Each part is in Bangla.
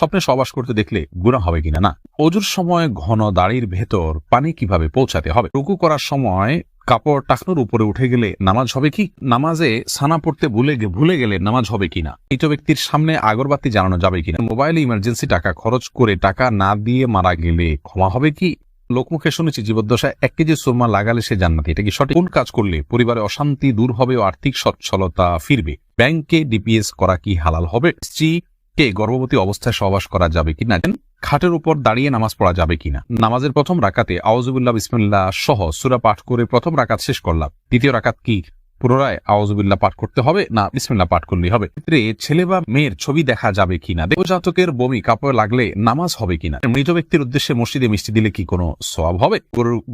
স্বপ্নে সবাস করতে দেখলে গুণা হবে কিনা, না? অজুর সময় ঘন দাড়ির ভেতর পানি কীভাবে পৌঁছাতে হবে? রুকু করার সময় কাপড় টাকনুর উপরে উঠে গেলে নামাজ হবে কি? নামাজে সানা পড়তে ভুলে ভুলে গেলে নামাজ হবে কিনা? মৃত ব্যক্তির সামনে আগরবাতি জানানো যাবে কিনা? মোবাইলে ইমার্জেন্সি টাকা খরচ করে টাকা না দিয়ে মারা গেলে ক্ষমা হবে কি? লোকমুখে শুনেছি জীবদ্দশায় এক কেজি সুরমা লাগালে সে জান্নাতি। এটা কি সঠিক? কোন কাজ করলে পরিবারে অশান্তি দূর হবে ও আর্থিক সচ্ছলতা ফিরবে? ব্যাংকে ডিপিএস করা কি হালাল হবে? স্ত্রীকে গর্ভবতী অবস্থায় সহবাস করা যাবে কিনা? খাটের উপর দাঁড়িয়ে নামাজ পড়া যাবে কিনা? নামাজের প্রথম রাকাতে আওয়াজুবিল্লাহ বিসমিল্লাহ সহ সুরা পাঠ করে প্রথম রাকাত শেষ করলাম। দ্বিতীয় রাকাত কি? পুনরায় আওয়াজুবিল্লাহ পাঠ করতে হবে না বিসমিল্লাহ পাঠ করলেই হবে? ক্ষেত্রে ছেলে বা মেয়ের ছবি দেখা যাবে কিনা? দেবজাতকের বমি কাপড় লাগলে নামাজ হবে কিনা? মৃত ব্যক্তির উদ্দেশ্যে মসজিদে মিষ্টি দিলে কি কোনো সওয়াব হবে?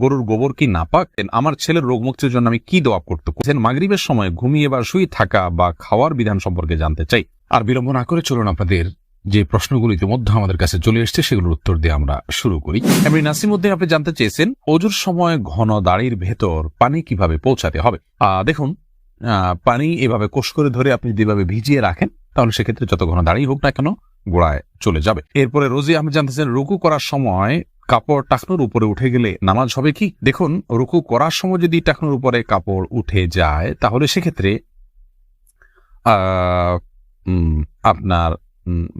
গরুর গোবর কি নাপাক আমার ছেলের রোগ মুক্তির জন্য আমি কি দোয়া করতে মাগরিবের সময় ঘুমিয়ে বা শুয়ে থাকা বা খাওয়ার বিধান সম্পর্কে জানতে চাই। আর বিলম্ব না করে চলুন আপনাদের যে প্রশ্নগুলো ইতিমধ্যে আমাদের কাছে চলে এসছে সেগুলোর উত্তর দিয়ে আমরা শুরু করি। এমনি নাসিমুদ্দিন আপনি জানতে চেয়েছেন অজুর সময় ঘন দাড়ির ভেতর পানি কীভাবে পৌঁছাতে হবে? দেখুন পানি এভাবে কোষ করে ধরে আপনি যেভাবে ভিজিয়ে রাখেন তাহলে সেক্ষেত্রে যত ঘন দাঁড়িয়ে হোক না কেন গোড়ায় চলে যাবে। এরপরে রোজি আপনি জানতেছেন রুকু করার সময় কাপড় টাকনোর উপরে উঠে গেলে নামাজ হবে কি? দেখুন রুকু করার সময় যদি টাকনোর উপরে কাপড় উঠে যায় তাহলে সেক্ষেত্রে আহ, আপনার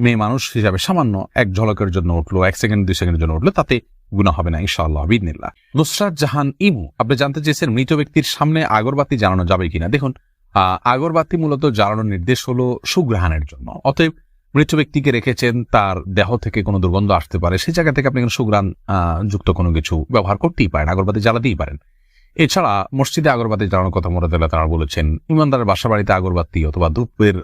মেয়ে মানুষ হিসাবে সামান্য এক ঝলকের জন্য উঠল, এক সেকেন্ড, দুই সেকেন্ডের জন্য উঠল, তাতে গুণা হবে না, ইনশাআল্লাহ বিদিনিল্লাহ নুসরাত জাহান ইমু আপনি জানতে চেয়েছেন মৃত ব্যক্তির সামনে আগরবাতি জ্বালানো যাবে কিনা? দেখুন আগরবাতি মূলত জ্বালানোর নির্দেশ হলো সুগ্রহণের জন্য। অতএব মৃত ব্যক্তিকে রেখেছেন, তার দেহ থেকে কোনো দুর্গন্ধ আসতে পারে সেই জায়গা থেকে আপনি কোনো সুগ্রাণ যুক্ত কোনো কিছু ব্যবহার করতেই পারেন, আগরবাতি জ্বালাতেই পারেন। এছাড়া মসজিদে আগরবাতি জ্বালানোর কথা মোরাদাল্লাহ তারা বলেছেন, ইমানদারের বাসা বাড়িতে আগরবাতি অথবা ধূপের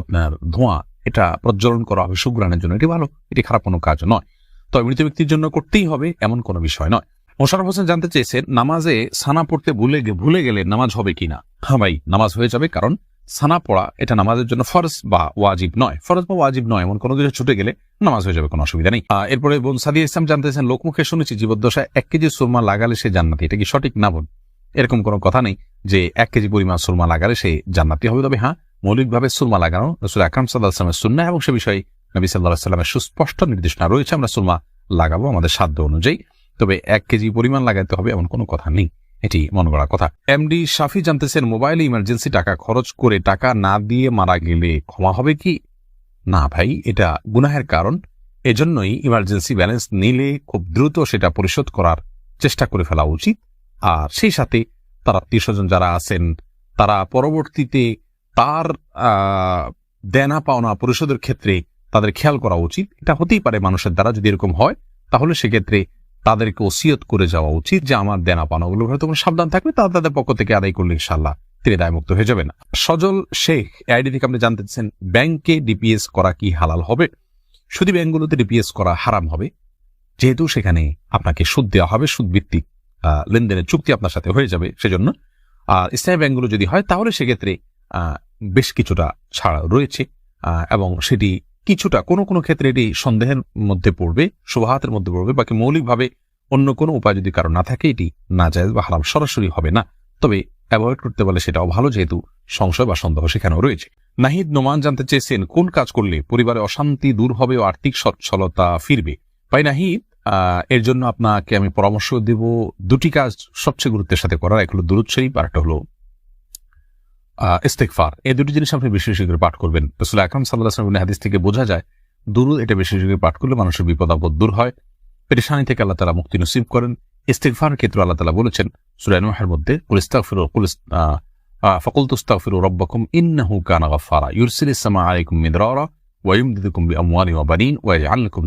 আপনার ধোঁয়া, এটা প্রজ্বলন করা হবে সুগ্রানের জন্য। এটি ভালো, এটি খারাপ কোনো কাজ নয়। তবে মৃত ব্যক্তির জন্য করতেই হবে এমন কোনো বিষয় নয়। মোশারফ হোসেন জানতে চেয়েছেন, নামাজে সানা পড়তে ভুলে ভুলে গেলে নামাজ হবে কিনা? হ্যাঁ ভাই, নামাজ হয়ে যাবে কারণ সানা পড়া এটা নামাজের জন্য ফরজ বা ওয়াজিব নয়। ফরজ বা ওয়াজিব নয়, এমন কোনো কিছু ছুটে গেলে নামাজ হয়ে যাবে, কোনো অসুবিধা নেই। এরপরে বোন সাদিয়া ইসলাম জানতে চেয়েছেন লোকমুখে শুনেছি জীবদ্দশায় এক কেজি সুরমা লাগালে সে জান্নাতি, এটা কি সঠিক না বোন? এরকম কোনো কথা নেই যে এক কেজি পরিমাণ সুরমা লাগালে সে জান্নাতি হবে। তবে হ্যাঁ মৌলিকভাবে সুরমা লাগানো রসুল আকরাম সাল্লাহ আসলামের সুন্না এবং সে বিষয়ে নবী সাল্লাহ সাল্লামের সুস্পষ্ট নির্দেশনা রয়েছে, আমরা সুরমা লাগাবো আমাদের সাধ্য অনুযায়ী। তবে এক কেজি পরিমাণ লাগাতে হবে, এমন কোনো কথা নেই। এটি মন গড়া কথা। এমডি শাফি জানতেছেন, মোবাইলে ইমার্জেন্সি টাকা খরচ করে টাকা না দিয়ে মারা গেলে ক্ষমা হবে কি? না ভাই, এটা গুনাহের কারণ। এজন্যই ইমার্জেন্সি ব্যালেন্স নিলে খুব দ্রুত সেটা পরিশোধ করার চেষ্টা করে ফেলা উচিত। আর সেই সাথে তার আত্মীয় স্বজন যারা আছেন, তারা পরবর্তীতে তার দেনা পাওনা পরিশোধের ক্ষেত্রে তাদের খেয়াল করা উচিত। এটা হতেই পারে মানুষের দ্বারা যদি এরকম হয়, তাহলে সেক্ষেত্রে তাদেরকে ওসিয়ত করে যাওয়া উচিত যে আমার দেনা পাওনাগুলো হয়তো কোনো সাবধান থাকবে, তারা তাদের পক্ষ থেকে আদায় করলে ইনশাল্লাহ তিনি দায়মুক্ত হয়ে যাবেন। সজল শেখ আইডি থেকে আপনি জানতে চাচ্ছেন, ব্যাংকে ডিপিএস করা কি হালাল হবে? শুধু ব্যাংকগুলোতে ডিপিএস করা হারাম হবে? যেহেতু সেখানে আপনাকে সুদ দেওয়া হবে সুদ ভিত্তিক লেনদেনের চুক্তি আপনার সাথে হয়ে যাবে সেজন্য। আর ইসলামী ব্যাংকগুলো যদি হয়, তাহলে সেক্ষেত্রে বেশ কিছুটা ছাড় রয়েছে এবং সেটি কিছুটা, কোনো কোনো ক্ষেত্রে এটি সন্দেহের মধ্যে পড়বে, শুভাহাতের মধ্যে পড়বে, বাকি মৌলিকভাবে অন্য কোনো উপায় যদি কারও না থাকে, এটি না যায় বা হারাম সরাসরি হবে না। তবে অ্যাভয়েড করতে পারলে সেটাও ভালো, যেহেতু সংশয় বা সন্দেহ সেখানেও রয়েছে। নাহিদ নোমান জানতে চেয়েছেন, কোন কাজ করলে পরিবারে অশান্তি দূর হবে ও আর্থিক সচ্ছলতা ফিরবে? ভাই নাহিদ এর জন্য আপনাকে আমি পরামর্শ দেব দুটি কাজ সবচেয়ে গুরুত্বের সাথে করার, এক হলো দুরুদ শরীফ, আর একটা হলো ইস্তেকফার এই দুটি জিনিস আপনি বিশেষ করে পাঠ করবেন। রসুল আকরম সাল্লাহ হাদিস থেকে বোঝা যায়, দুরুদ এটা বিশেষ করে পাঠ করলে মানুষের বিপদ আপদ দূর হয়। পেরেশানি থেকে আল্লাহ তালা মুক্তি নসিব করেন। ইস্তেকফারের ক্ষেত্রে আল্লাহ তালা বলেছেন সুরাইনহার মধ্যে পুলিস্তাকফির পুলিস তুস্তাকফির রব্বাকুম, ইন্নাহু কানা গফারা ইউরসিল ইসলামা আলাইকুম মিদরা ওয়াইম দিদুকুম বি আমওয়ানি ওয়া ওয়া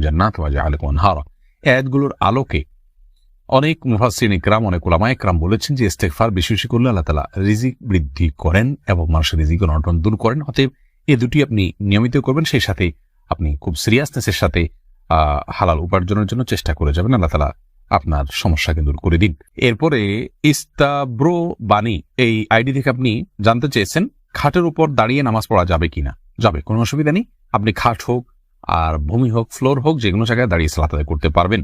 জান্নাত ওয়া জাআলাকুম আনহারা। আলোকে অনেক মুফাসসিরিন ইকরাম অনেক ওলামা ইকরাম বলেছেন যে ইস্তেগফার বেশি বেশি করলে আল্লাহ তাআলা রিজিক বৃদ্ধি করেন এবং মানুষের রিজিক অনটন দূর করেন। অতএব এই দুটি আপনি নিয়মিত করবেন, সেই সাথে আপনি খুব সিরিয়াসনেসের সাথে হালাল উপার্জনের জন্য চেষ্টা করে যাবেন। আল্লাহ তাআলা আপনার সমস্যাকে দূর করে দিন। এরপরে ইস্তাব্রো বাণী, এই আইডি থেকে আপনি জানতে চেয়েছেন, খাটের উপর দাঁড়িয়ে নামাজ পড়া যাবে কিনা? যাবে, কোনো অসুবিধা নেই। আপনি খাট হোক আর ভূমি হোক, ফ্লোর হোক যে কোনো জায়গায় দাঁড়িয়ে সালাত করতে পারবেন।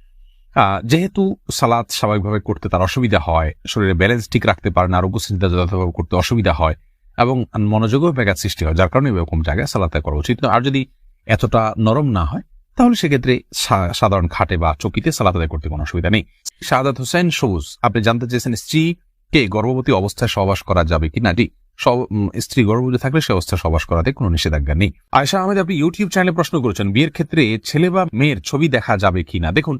যেহেতু সালাদ স্বাভাবিকভাবে করতে তার অসুবিধা হয়, শরীরে ব্যালেন্স ঠিক রাখতে পারে না আরোগ্য চিন্তা যথাযথভাবে করতে অসুবিধা হয় এবং মনোযোগও ব্যাঘাত সৃষ্টি হয়, যার কারণে এরকম জায়গায় সালাত আদায় করা উচিত আর যদি এতটা নরম না হয়, তাহলে সেক্ষেত্রে সাধারণ খাটে বা চকিতে সালাত আদায় করতে কোনো অসুবিধা নেই। শাহাদাত হোসেন, সবুজ। আপনি জানতে চেয়েছেন স্ত্রীকে গর্ভবতী অবস্থায় সহবাস করা যাবে কি না সব- স্ত্রী গর্ভবতী থাকলে সে অবস্থায় সহবাস করাতে কোনো নিষেধাজ্ঞা নেই। আয়সা আহমেদ, আপনি ইউটিউব চ্যানেলে প্রশ্ন করেছেন, বিয়ের ক্ষেত্রে ছেলে বা মেয়ের ছবি দেখা যাবে কি না দেখুন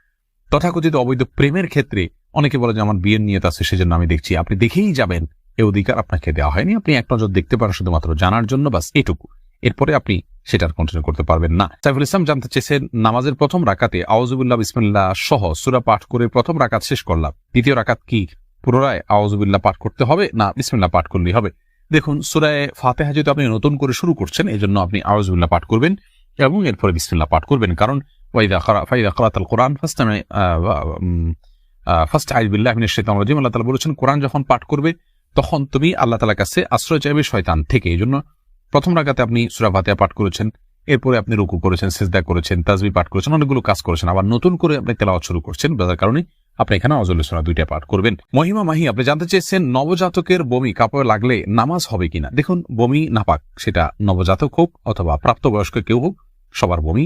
তথাকথিত অবৈধ প্রেমের ক্ষেত্রে অনেকে বলে যে আমার বিয়ের নিয়ত আছে, সেজন্য আমি দেখছি। আপনি দেখেই যাবেন, এ অধিকার আপনাকে দেওয়া হয়নি। আপনি এক নজর দেখতে পারেন, শুধুমাত্র জানার জন্য বাস এটুকু। এরপরে আপনি সেটার কন্টিনিউ করতে পারবেন না। সাইফুল ইসলাম জানতে চেয়েছেন, নামাজের প্রথম রাকাতে আওয়াজুবিল্লাহ বিসমিল্লাহ সহ সুরা পাঠ করে প্রথম রাকাত শেষ করলাম। দ্বিতীয় রাকাত কি পুনরায় আওয়াজুবিল্লাহ পাঠ করতে হবে না বিসমিল্লাহ পাঠ করলেই হবে? দেখুন, সুরায় ফাতেহা যেহেতু আপনি নতুন করে শুরু করছেন এই জন্য আপনি আওয়াজুবিল্লাহ পাঠ করবেন এবং এরপরে বিসমিল্লাহ পাঠ করবেন। কারণ ওয়াইদা খরা ফাইদা খরাতাল কোরআন ফার্স্ট ফার্স্ট আইবিল্লাহ মিনাশ শাইতানির রাজিম আল্লাহ বলেছেন, কোরআন যখন পাঠ করবে, তখন তুমি আল্লাহ তাআলার কাছে আশ্রয় চাইবে শয়তান থেকে। এই জন্য প্রথম রাগাতে আপনি সূরা ফাতিহা পাঠ করেছেন, এরপরে আপনি রুকু করেছেন, সেজদা করেছেন, তাজবি পাঠ করেছেন, অনেকগুলো কাজ করেছেন। আবার নতুন করে আপনি তেলাওয়াত শুরু করছেন, যার কারণে আপনি এখানে অজল সূরা দুইটা পাঠ করবেন। মহিমা মাহি, আপনি জানতে চেয়েছেন, নবজাতকের বমি কাপড়ে লাগলে নামাজ হবে কিনা? দেখুন, বমি নাপাক, সেটা নবজাতক হোক অথবা প্রাপ্তবয়স্ক কেউ হোক, সবার বমি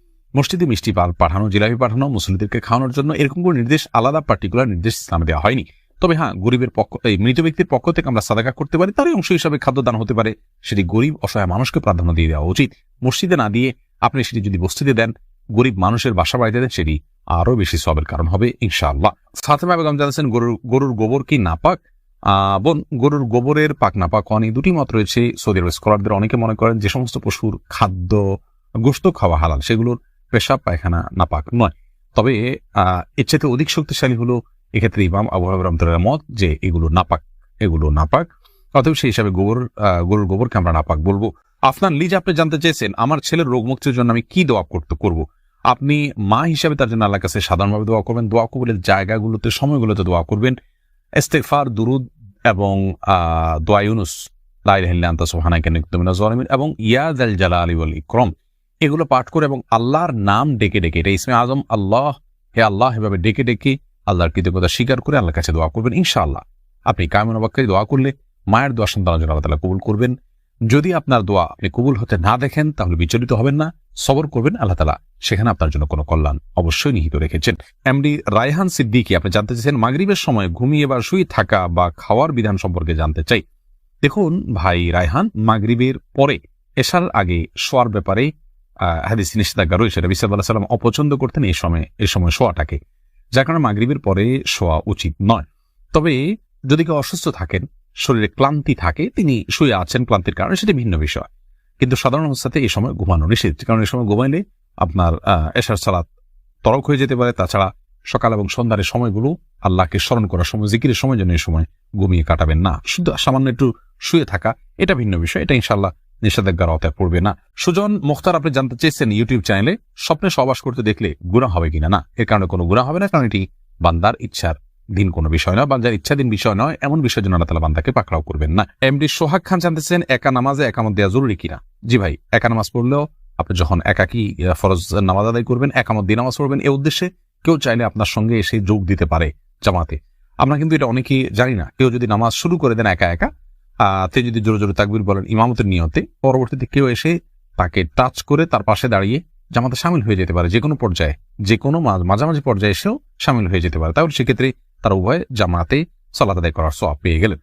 মসজিদে মিষ্টি পাল পাঠানো, জিলাপি পাঠানো মুসলিমদেরকে খাওয়ানোর জন্য এরকম কোনো নির্দেশ, আলাদা পার্টিকুলার নির্দেশ ইসলামে দেওয়া হয়নি। তবে হ্যাঁ গরিবের পক্ষ, এই মৃত ব্যক্তির পক্ষ থেকে আমরা সাদাকা করতে পারি, তারই অংশ হিসাবে খাদ্যদান হতে পারে। সেটি গরিব, অসহায় মানুষকে প্রাধান্য দিয়ে দেওয়া উচিত। মসজিদে না দিয়ে আপনি সেটি যদি বস্তিতে দেন, গরিব মানুষের বাসা বাড়িতে দেন, সেটি আরও বেশি সবের কারণ হবে, ইনশাআল্লাহ। ফাতেমা বেগম জানাচ্ছেন, গরুর গরুর গোবর কি নাপাক? বোন, গরুর গোবরের পাক নাপাক অনেক দুটি মত রয়েছে সৌদি আরব স্কলারদের অনেকে মনে করেন যে সমস্ত পশুর খাদ্য, গোস্ত খাওয়া হালাল, সেগুলোর পেশাব, পায়খানা, নাপাক নয়। তবে এর চাইতে অধিক শক্তিশালী হলো এক্ষেত্রে ইমাম আবু রহমতুল্লাহ মত যে এগুলো নাপাক এগুলো নাপাক। অতএব সেই হিসাবে গোবর গরুর গোবরকে আমরা নাপাক বলব। আফনান, লিজ আপনি জানতে চেয়েছেন, আমার ছেলের রোগ মুক্তির জন্য আমি কি দোয়া করতে, করব? আপনি মা হিসাবে তার জন্য আল্লাহর কাছে সাধারণভাবে দোয়া করবেন, দোয়া কবুলের জায়গাগুলোতে, সময়গুলোতে দোয়া করবেন। ইস্তেগফার, দুরুদ এবং দোয়া ইউনুস, লা ইলাহা ইল্লা আনতা মিনাজ জালিমিন এবং ইয়া যাল জালালি ওয়াল ইকরাম। এগুলো পাঠ করে এবং আল্লাহর নাম ডেকে ডেকে, এটা ইসমে আজম, আল্লাহ, হে আল্লাহ, এভাবে ডেকে ডেকে আল্লাহর কৃতজ্ঞতা স্বীকার করে আল্লাহর কাছে দোয়া করবেন, ইনশাআল্লাহ। আপনি কায়মন অবাক্যে দোয়া করলে মায়ের দোয়া সন্তানের জন্য আল্লাহ তাআলা কবুল করবেন। যদি আপনার দোয়া আপনি কবুল হতে না দেখেন, তাহলে বিচলিত হবেন না। সবর করবেন আল্লাহ তালা সেখানে আপনার জন্য কোনো কল্যাণ অবশ্যই নিহিত রেখেছেন। এমডি রায়হান সিদ্দিকি, আপনি জানতে চাইছেন মাগরিবের সময় ঘুমিয়ে বা শুয়ে থাকা বা খাওয়ার বিধান সম্পর্কে জানতে চাই। দেখুন ভাই রায়হান, মাগরিবের পরে এশার আগে শোয়ার ব্যাপারে হাদিস নিষেধাজ্ঞা রয়েছে। নবী সাল্লাহ সাল্লাম অপছন্দ করতেন এই সময় এই সময় শোয়াটাকে। যার কারণে মাগরিবের পরে শোয়া উচিত নয়। তবে যদি কেউ অসুস্থ থাকেন, শরীরে ক্লান্তি থাকে, তিনি শুয়ে আছেন ক্লান্তির কারণে সেটি ভিন্ন বিষয়। কিন্তু সাধারণ অবস্থাতে এই সময় ঘুমানো নিষেধ। কারণ এই সময় ঘুমাইলে আপনার এশার সালাত তরক হয়ে যেতে পারে। তাছাড়া সকাল এবং সন্ধ্যার সময়গুলো আল্লাহকে স্মরণ করার সময়, জিকিরের সময় জন্য এই সময় ঘুমিয়ে কাটাবেন না। শুধু সামান্য একটু শুয়ে থাকা, এটা ভিন্ন বিষয়। এটা ইনশাল্লাহ নিষেধাজ্ঞার আওতায় পড়বে না। সুজন মুখতার, আপনি জানতে চেয়েছেন ইউটিউব চ্যানেলে স্বপ্নে সবাস করতে দেখলে গুণা হবে কিনা? না, এর কারণে কোনো গুণা হবে না, কারণ এটি বান্দার ইচ্ছার দিন কোনো বিষয় নয়। বান্দার ইচ্ছাধীন বিষয় নয়, এমন বিষয়ের জন্য আল্লাহ বান্দাকে পাকড়াও করবেন না। এমডি সোহাগ খান জানতেছেন, একা নামাজে একামত দেওয়া জরুরি কিনা? জি ভাই, একা নামাজ পড়লেও আপনি যখন একাকি ফরজ নামাজ আদায় করবেন, একামত দিয়ে নামাজ পড়বেন, এ উদ্দেশ্যে কেউ চাইলে আপনার সঙ্গে এসে যোগ দিতে পারে জামাতে। আমরা কিন্তু এটা অনেকেই জানি না। কেউ যদি নামাজ শুরু করে দেন একা একা তিনি যদি জোরে জোরে তাকবির বলেন ইমামতের নিয়তে, পরবর্তীতে কেউ এসে তাকে টাচ করে তার পাশে দাঁড়িয়ে জামাতে সামিল হয়ে যেতে পারে যে কোনো পর্যায়ে যে কোনো মাঝামাঝি পর্যায়ে এসেও সামিল হয়ে যেতে পারে। তাহলে সেক্ষেত্রে তারা উভয় জামাতে সলাত আদায় করার সব পেয়ে গেলেন।